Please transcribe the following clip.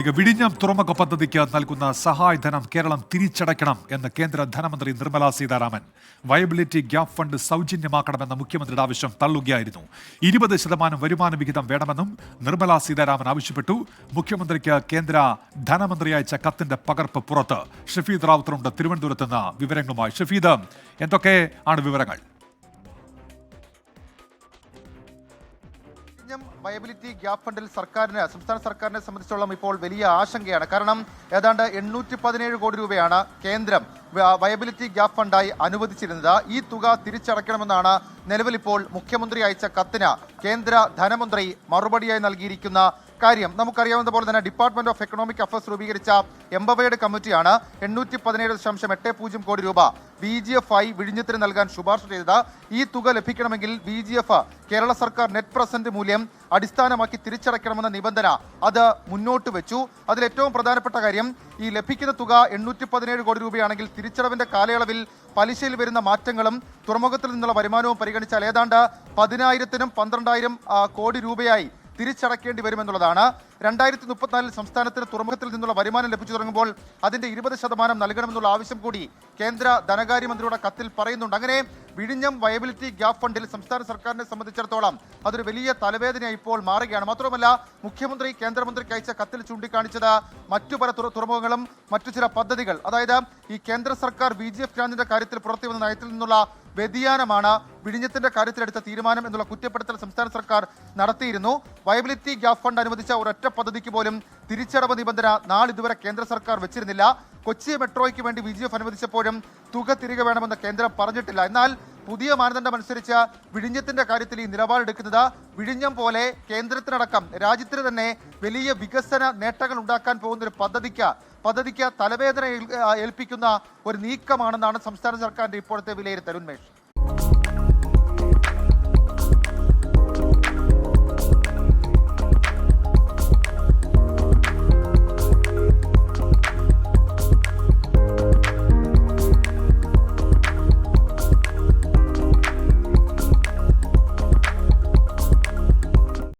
ഇക വിഴിഞ്ഞം തുറമുഖ പദ്ധതിക്ക് നൽകുന്ന സഹായധനം കേരളം തിരിച്ചടയ്ക്കണം എന്ന് കേന്ദ്ര ധനമന്ത്രി Nirmala Sitharaman. Viability gap fund സൗജന്യമാക്കണമെന്ന മുഖ്യമന്ത്രിയുടെ ആവശ്യം തള്ളുകയായിരുന്നു. ഇരുപത് ശതമാനം വരുമാന വിഹിതം വേണമെന്നും നിർമ്മല സീതാരാമൻ ആവശ്യപ്പെട്ടു. മുഖ്യമന്ത്രിക്ക് കേന്ദ്ര ധനമന്ത്രി അയച്ച കത്തിന്റെ പകർപ്പ് പുറത്ത്. ഷഫീദ് റാവുത്തറുണ്ട് തിരുവനന്തപുരത്ത് നിന്ന് വിവരങ്ങളുമായി. ഷഫീദ് എന്തൊക്കെ ആണ് വിവരങ്ങൾ? വയബിലിറ്റി ഗ്യാപ് ഫണ്ടിൽ സർക്കാരിന് സംസ്ഥാന സർക്കാരിനെ സംബന്ധിച്ചോളം ഇപ്പോൾ വലിയ ആശങ്കയാണ്. കാരണം ഏതാണ്ട് എണ്ണൂറ്റി പതിനേഴ് കോടി രൂപയാണ് കേന്ദ്രം വയബിലിറ്റി ഗ്യാപ് ഫണ്ടായി അനുവദിച്ചിരുന്നത്. ഈ തുക തിരിച്ചടയ്ക്കണമെന്നാണ് നിലവിൽ ഇപ്പോൾ മുഖ്യമന്ത്രി അയച്ച കത്തിന് കേന്ദ്ര ധനമന്ത്രി മറുപടിയായി നൽകിയിരിക്കുന്ന കാര്യം നമുക്കറിയാവുന്ന പോലെ തന്നെ ഡിപ്പാർട്ട്മെന്റ് ഓഫ് എക്കണോമിക് അഫയേഴ്സ് രൂപീകരിച്ച എംബവയുടെ കമ്മിറ്റിയാണ് എണ്ണൂറ്റി പതിനേഴ് ദശാംശം എട്ട് പൂജ്യം കോടി രൂപ ബി ജി എഫ് ആയി വിഴിഞ്ഞത്തിന് നൽകാൻ ശുപാർശ ചെയ്തത്. ഈ തുക ലഭിക്കണമെങ്കിൽ ബി ജി എഫ് കേരള സർക്കാർ നെറ്റ് പ്രസന്റ് മൂല്യം അടിസ്ഥാനമാക്കി തിരിച്ചടയ്ക്കണമെന്ന നിബന്ധന അത് മുന്നോട്ട് വെച്ചു. അതിൽ ഏറ്റവും പ്രധാനപ്പെട്ട കാര്യം ഈ ലഭിക്കുന്ന തുക എണ്ണൂറ്റി പതിനേഴ് കോടി രൂപയാണെങ്കിൽ തിരിച്ചടവിന്റെ കാലയളവിൽ പലിശയിൽ വരുന്ന മാറ്റങ്ങളും തുറമുഖത്തിൽ നിന്നുള്ള വരുമാനവും പരിഗണിച്ചാൽ ഏതാണ്ട് പതിനായിരത്തിനും പന്ത്രണ്ടായിരം കോടി രൂപയായി തിരിച്ചടക്കേണ്ടി വരുമെന്നുള്ളതാണ്. രണ്ടായിരത്തി മുപ്പത്തിനാലിൽ സംസ്ഥാനത്തിന് തുറമുഖത്തിൽ നിന്നുള്ള വരുമാനം ലഭിച്ചു തുടങ്ങുമ്പോൾ അതിന്റെ ഇരുപത് ശതമാനം നൽകണമെന്നുള്ള ആവശ്യം കൂടി കേന്ദ്ര ധനകാര്യമന്ത്രിയുടെ കത്തിൽ പറയുന്നുണ്ട്. അങ്ങനെ വിഴിഞ്ഞം വയബിലിറ്റി ഗ്യാപ് ഫണ്ടിൽ സംസ്ഥാന സർക്കാരിനെ സംബന്ധിച്ചിടത്തോളം അതൊരു വലിയ തലവേദനയായി ഇപ്പോൾ മാറുകയാണ്. മാത്രമല്ല മുഖ്യമന്ത്രി കേന്ദ്രമന്ത്രിക്ക് അയച്ച കത്തിൽ ചൂണ്ടിക്കാണിച്ചത് മറ്റു പല തുറമുഖങ്ങളും മറ്റു ചില പദ്ധതികൾ. അതായത് ഈ കേന്ദ്ര സർക്കാർ ബി ജി എഫ് ഗ്രാന്റിന്റെ കാര്യത്തിൽ പുറത്തു വന്ന നയത്തിൽ നിന്നുള്ള വ്യതിയാനമാണ് വിഴിഞ്ഞത്തിന്റെ കാര്യത്തിലെടുത്ത തീരുമാനം എന്നുള്ള കുറ്റപ്പെടുത്തൽ സംസ്ഥാന സർക്കാർ നടത്തിയിരുന്നു. വയബിലിറ്റി ഗ്യാപ് ഫണ്ട് അനുവദിച്ച ഒരൊറ്റ പദ്ധതിക്ക് പോലും തിരിച്ചടവ് നിബന്ധന നാളിതുവരെ കേന്ദ്ര സർക്കാർ വെച്ചിരുന്നില്ല. കൊച്ചി മെട്രോയ്ക്ക് വേണ്ടി വി അനുവദിച്ചപ്പോഴും തുക തിരികെ വേണമെന്ന് കേന്ദ്രം പറഞ്ഞിട്ടില്ല. എന്നാൽ പുതിയ മാനദണ്ഡം അനുസരിച്ച് വിഴിഞ്ഞത്തിന്റെ കാര്യത്തിൽ ഈ നിലപാടെടുക്കുന്നത് വിഴിഞ്ഞം പോലെ കേന്ദ്രത്തിനടക്കം രാജ്യത്തിന് തന്നെ വലിയ വികസന നേട്ടങ്ങൾ ഉണ്ടാക്കാൻ പോകുന്ന ഒരു പദ്ധതിക്ക് പദ്ധതിക്ക് തലവേദന ഏൽപ്പിക്കുന്ന ഒരു നീക്കമാണെന്നാണ് സംസ്ഥാന സർക്കാരിന്റെ ഇപ്പോഴത്തെ വിലയിരുത്തൽ ഉന്മേഷ്.